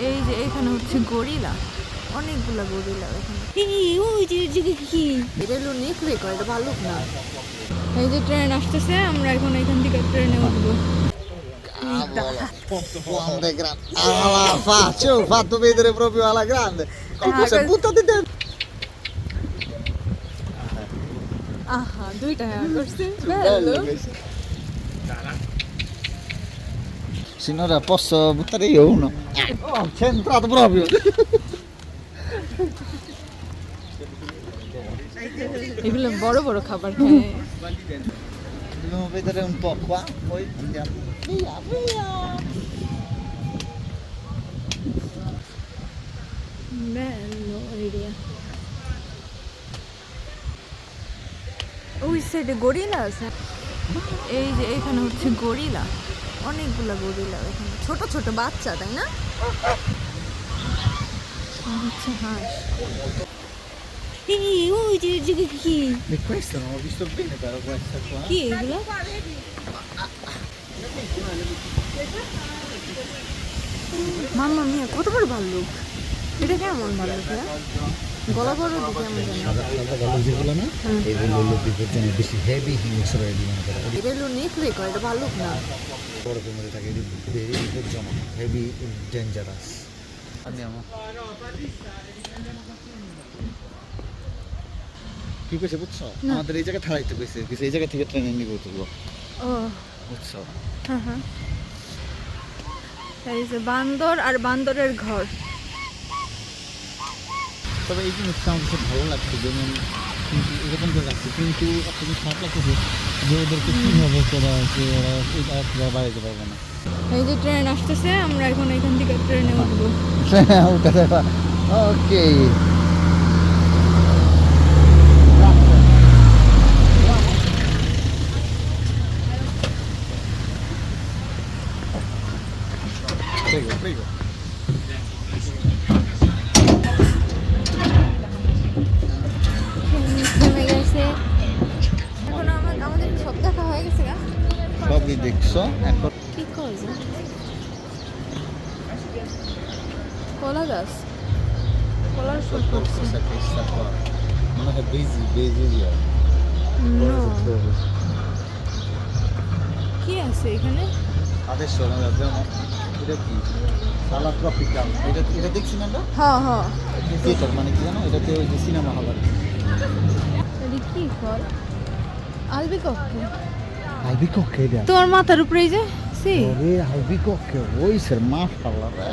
এই যে এখানে হচ্ছে গরিলা অনেকগুলা গরিলা এখানে এই, ওই যে ওই যে কি এটা হলো নেকড়ে কয় এটা ভালুক না এই যে ট্রেন আসতেছে আমরা এখন এখান থেকে ট্রেনে উঠবো Quando grande. Alla faccia, ho fatto vedere proprio alla grande. E Ah, cosa quel- buttati dentro. আহা দুইটা হ্যাঁ Bello bello. Signora, posso buttare io uno? Oh, c'è entrato proprio. এগুলো বড় বড় খাবার খায় Dobbiamo vedere un po' qua, poi andiamo. Via, via. bello area ওই সাইডে গরিলা আছে এই যে এখানে হচ্ছে গরিলা অনেকগুলা গরিলা এখানে। ছোট ছোট বাচ্চা তাই না? হচ্ছে হাঁস। এই, ওই যে কি questo non ho visto bene però questa qua. কি এগুলো? মাম্মা মিয়া কত বড় ভাল্লুক? এটা কেমন ভাল্লুক না ভালো যেগুলো না এগুলো হলো বিপজ্জনক বেশি হেভি হিংস্র মনে করে এটা ভাল্লুক না বড়দের মধ্যে থাকে এটি ভেরি বিপজ্জনক হেভি ডেঞ্জারাস কি কইছে বুঝছ? আমাদের এই জায়গায় থাড়াইতে কইছে কইছে এই জায়গা থেকে ট্রেনে নিয়ে তুলবো ও। বুঝছ? হ্যাঁ হ্যাঁ। বান্দর আর বান্দরের ঘর। তবে এই জিনিসটা আমার খুব ভালো লাগছে যেমন এরকম করে রাখছে কিন্তু একটা খারাপ লাগতেছে যে ওদেরকে কীভাবে করা আছে ওরা এটা আর পারবে না। এই যে ট্রেন আসতেছে আমরা এখন এখান থেকে ট্রেনে উঠবো। উঠে দেবা। ওকে। Prego, prego. থেমে গেছে এখন আমার আমাদের সব দেখা হয়ে গেছে গা। সবই দেখছ এখন কি করেছে? কলা গাছ। কলার ফুল è busy, busy io. No. কি আছে এখানে? Adesso noi abbiamo এটা কি? সালা ট্রপিক্যাল এটা এটা দেখছি না হ্যাঁ হ্যাঁ। থিয়েটার মানে কি জানো? এটাতে ওই যে সিনেমা হল আর কি ফল albicocche এটা তোমার মাথার উপরে যে সি? ওরে albicocche ওই স্যার মাশাআল্লাহ রে।